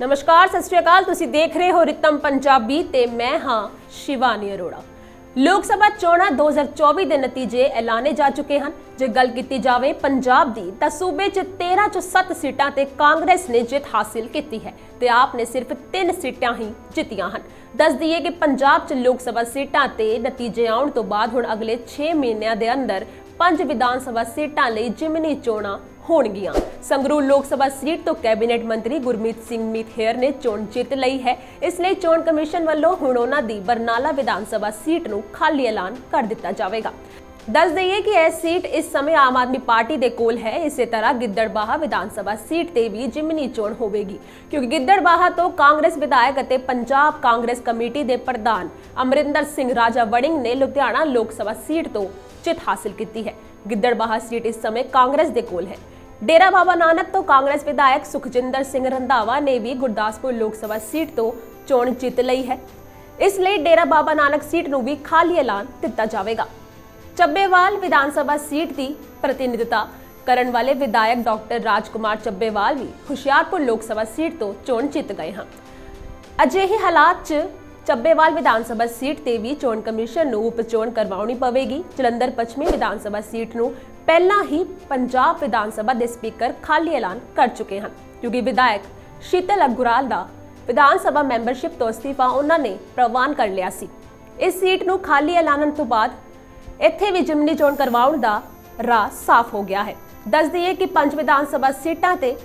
ਨਮਸਕਾਰ, ਸਤਿ ਸ਼੍ਰੀ ਅਕਾਲ। ਤੁਸੀਂ ਦੇਖ ਰਹੇ ਹੋ ਰਿਤਮ ਪੰਜਾਬੀ ਤੇ ਮੈਂ ਹਾਂ ਸ਼ਿਵਾਨੀ ਅਰੋੜਾ। ਲੋਕ ਸਭਾ ਚੋਣਾਂ 2024 ਦੇ ਨਤੀਜੇ ਐਲਾਨੇ ਜਾ ਚੁੱਕੇ ਹਨ। ਜੇ ਗੱਲ ਕੀਤੀ ਜਾਵੇ ਪੰਜਾਬ ਦੀ, ਤਾਂ ਸੂਬੇ 'ਚ 13 ਚੋਂ 7 ਸੀਟਾਂ ਤੇ ਕਾਂਗਰਸ ਨੇ ਜਿੱਤ ਹਾਸਿਲ ਕੀਤੀ ਹੈ ਤੇ ਆਪ ਨੇ ਸਿਰਫ 3 ਸੀਟਾਂ ਹੀ ਜਿੱਤੀਆਂ ਹਨ। ਦੱਸ ਦਈਏ ਕਿ ਪੰਜਾਬ 'ਚ ਲੋਕ ਸਭਾ ਸੀਟਾਂ ਤੇ ਨਤੀਜੇ ਆਉਣ ਤੋਂ ਬਾਅਦ ਹੁਣ ਅਗਲੇ 6 ਮਹੀਨਿਆਂ ਦੇ ਅੰਦਰ ਪੰਜ ਵਿਧਾਨ ਸਭਾ ਸੀਟਾਂ ਲਈ ਜਿਮਨੀ ਚੋਣਾਂ ਹੋਣਗੀਆਂ। ਸੰਗਰੂਰ ਲੋਕ ਸਭਾ ਸੀਟ ਤੋਂ ਕੈਬਨਿਟ ਮੰਤਰੀ ਗੁਰਮੀਤ ਸਿੰਘ ਮੀਥੇਰ ਨੇ ਚੋਣ ਜਿੱਤ ਲਈ ਹੈ। ਇਸ ਲਈ ਚੋਣ ਕਮਿਸ਼ਨ ਵੱਲੋਂ ਹੁਣ ਉਹਨਾਂ ਦੀ ਬਰਨਾਲਾ ਵਿਧਾਨ ਸਭਾ ਸੀਟ ਨੂੰ ਖਾਲੀ ਐਲਾਨ ਕਰ ਦਿੱਤਾ ਜਾਵੇਗਾ। ਦੱਸ ਦਈਏ ਕਿ ਇਹ ਸੀਟ ਇਸ ਸਮੇਂ ਆਮ ਆਦਮੀ ਪਾਰਟੀ ਦੇ ਕੋਲ ਹੈ। ਇਸੇ ਤਰ੍ਹਾਂ ਗਿੱਦੜਬਾਹਾ ਵਿਧਾਨ ਸਭਾ ਸੀਟ ਤੇ ਵੀ ਜਿਮਨੀ ਚੋਣ ਹੋਵੇਗੀ। ਕਿਉਂਕਿ ਗਿੱਦੜਬਾਹਾ ਤੋਂ ਕਾਂਗਰਸ ਵਿਧਾਇਕ ਅਤੇ ਪੰਜਾਬ ਕਾਂਗਰਸ ਕਮੇਟੀ ਦੇ ਪ੍ਰਧਾਨ ਅਮਰਿੰਦਰ ਸਿੰਘ ਰਾਜਾ ਵੜਿੰਗ ਨੇ ਲੁਧਿਆਣਾ ਲੋਕ ਸਭਾ ਸੀਟ ਤੋਂ ਜਿੱਤ ਹਾਸਲ ਕੀਤੀ ਹੈ। ਗਿੱਦੜਬਾਹਾ ਸੀਟ ਇਸ ਸਮੇਂ ਕਾਂਗਰਸ ਦੇ ਕੋਲ ਹੈ। ਡੇਰਾ ਬਾਬਾ ਨਾਨਕ ਤੋਂ ਕਾਂਗਰਸ ਵਿਧਾਇਕ ਸੁਖਜਿੰਦਰ ਸਿੰਘ ਰੰਧਾਵਾ ਨੇ ਵੀ ਗੁਰਦਾਸਪੁਰ ਲੋਕ ਸਭਾ ਸੀਟ ਤੋਂ ਚੋਣ ਜਿੱਤ ਲਈ ਹੈ। ਇਸ ਲਈ ਡੇਰਾ ਬਾਬਾ ਨਾਨਕ ਸੀਟ ਨੂੰ ਵੀ ਖਾਲੀ ਐਲਾਨ ਦਿੱਤਾ ਜਾਵੇਗਾ। ਚੱਬੇਵਾਲ ਵਿਧਾਨ ਸਭਾ ਸੀਟ ਦੀ ਪ੍ਰਤੀਨਿਧਤਾ ਕਰਨ ਵਾਲੇ ਵਿਧਾਇਕ ਡਾਕਟਰ ਰਾਜਕੁਮਾਰ ਚੱਬੇਵਾਲ ਵੀ ਹੁਸ਼ਿਆਰਪੁਰ ਲੋਕ ਸਭਾ ਸੀਟ ਤੋਂ ਚੋਣ ਜਿੱਤ ਗਏ ਹਨ। ਅਜਿਹੇ ਹਾਲਾਤ 'ਚ ਚੱਬੇਵਾਲ ਵਿਧਾਨ ਸਭਾ ਸੀਟ ਤੇ ਵੀ ਚੋਣ ਕਮਿਸ਼ਨ ਨੂੰ ਉਪਚੋਣ ਕਰਵਾਉਣੀ ਪਵੇਗੀ। ਜਲੰਧਰ ਪੱਛਮੀ ਵਿਧਾਨ ਸਭਾ ਸੀਟ ਨੂੰ ਪਹਿਲਾਂ ਹੀ ਪੰਜਾਬ ਵਿਧਾਨ ਸਭਾ ਦੇ ਸਪੀਕਰ ਖਾਲੀ ਐਲਾਨ ਕਰ ਚੁੱਕੇ ਹਨ, ਕਿਉਂਕਿ ਵਿਧਾਇਕ ਸ਼ੀਤਲ ਅਗੁਰਾਲ ਦਾ ਵਿਧਾਨ ਸਭਾ ਮੈਂਬਰਸ਼ਿਪ ਤੋਂ ਅਸਤੀਫਾ ਉਹਨਾਂ ਨੇ ਪ੍ਰਵਾਨ ਕਰ ਲਿਆ ਸੀ। ਇਸ ਸੀਟ ਨੂੰ ਖਾਲੀ ਐਲਾਨਣ ਤੋਂ ਬਾਅਦ ਇੱਥੇ ਵੀ ਜਿਮਨੀ ਚੋਣ ਕਰਵਾਉਣ ਦਾ ਰਾਹ ਸਾਫ਼ ਹੋ ਗਿਆ ਹੈ। ਦੱਸ ਦਈਏ ਕਿ ਪੰਜ ਵਿਧਾਨ ਸਭਾ ਸੀਟਾਂ ਤੇ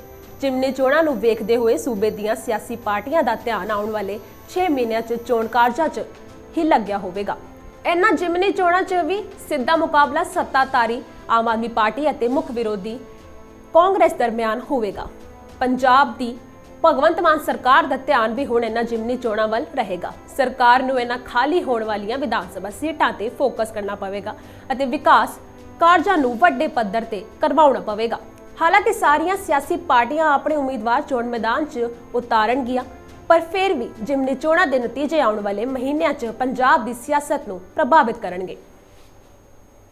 ਜਿਮਨੀ ਚੋਣਾਂ ਨੂੰ ਵੇਖਦੇ ਹੋਏ ਸੂਬੇ ਦੀਆਂ ਸਿਆਸੀ ਪਾਰਟੀਆਂ ਦਾ ਧਿਆਨ ਆਉਣ ਵਾਲੇ 6 ਮਹੀਨਿਆਂ 'ਚ ਚੋਣ ਕਾਰਜਾਂ 'ਚ ਹੀ ਲੱਗਿਆ ਹੋਵੇਗਾ। ਇਹਨਾਂ ਜਿਮਨੀ ਚੋਣਾਂ 'ਚ ਵੀ ਸਿੱਧਾ ਮੁਕਾਬਲਾ ਸੱਤਾਧਾਰੀ ਆਮ ਆਦਮੀ ਪਾਰਟੀ ਅਤੇ ਮੁੱਖ ਵਿਰੋਧੀ ਕਾਂਗਰਸ ਦਰਮਿਆਨ ਹੋਵੇਗਾ। ਪੰਜਾਬ ਦੀ ਭਗਵੰਤ ਮਾਨ ਸਰਕਾਰ ਦਾ ਧਿਆਨ ਵੀ ਹੁਣ ਇਹਨਾਂ ਜਿਮਨੀ ਚੋਣਾਂ ਵੱਲ ਰਹੇਗਾ। ਸਰਕਾਰ ਨੂੰ ਇਹਨਾਂ ਖਾਲੀ ਹੋਣ ਵਾਲੀਆਂ ਵਿਧਾਨ ਸਭਾ ਸੀਟਾਂ ਤੇ ਫੋਕਸ ਕਰਨਾ ਪਵੇਗਾ ਅਤੇ ਵਿਕਾਸ ਕਾਰਜਾਂ ਨੂੰ ਵੱਡੇ ਪੱਧਰ ਤੇ ਕਰਵਾਉਣਾ ਪਵੇਗਾ। ਹਾਲਾਂਕਿ ਸਾਰੀਆਂ ਸਿਆਸੀ ਪਾਰਟੀਆਂ ਆਪਣੇ ਉਮੀਦਵਾਰ ਚੋਣ ਮੈਦਾਨ 'ਚ ਉਤਾਰਨਗੀਆਂ, ਪਰ ਫਿਰ ਵੀ ਜਿਮਨੀ ਚੋਣਾਂ ਦੇ ਨਤੀਜੇ ਆਉਣ ਵਾਲੇ ਮਹੀਨਿਆਂ 'ਚ ਪੰਜਾਬ ਦੀ ਸਿਆਸਤ ਨੂੰ ਪ੍ਰਭਾਵਿਤ ਕਰਨਗੇ।